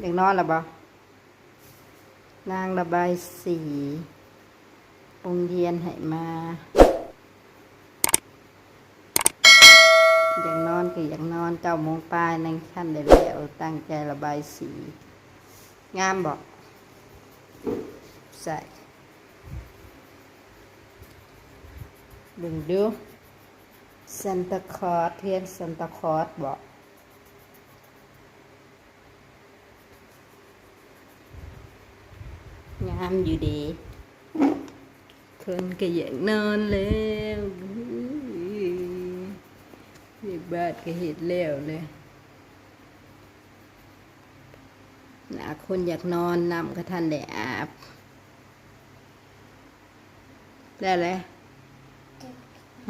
อยากนอนหรือเปล่านางระบายสีองค์เยียนให้มาอยากนอนก็อยากนอนเก้าโมงปลายนั่งขั้นได้แล้วตั้งใจระบายสี งามบอกใส่เบิ่งดูซันตาคลอสเทียนซันตาคลอสบอก งามอยู่ดี คนก็อยากนอนแล้วเรียกบ้านก็เห็นแล้วเลยหนาคนอยากนอนนำก็ทันได้อาบ ได้เลย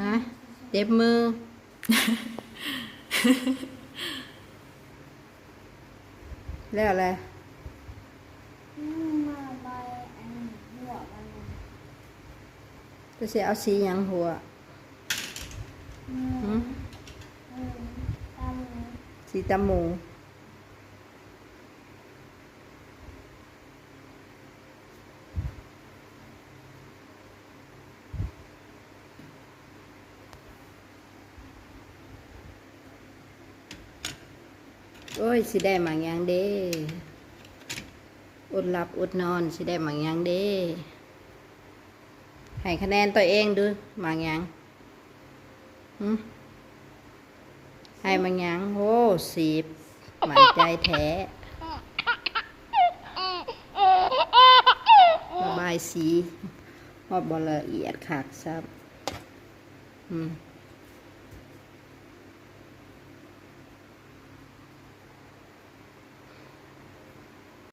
ฮะเจ็บมือ แล้วอะไร มาใบอันหัวมัน จะเสียเอาสีหยังหัวอืหืมมอืมตามนี้สีตาหมูโอ้ยสิได้หมางหยังเด้อดหลับอดนอนสิได้หมางหยังเด้ ให้คะแนนตัวเองดูมางยังให้มางยังโอ้สิบหมายใจแท้ระบายสีหอบบละเอียดขาดซับอืม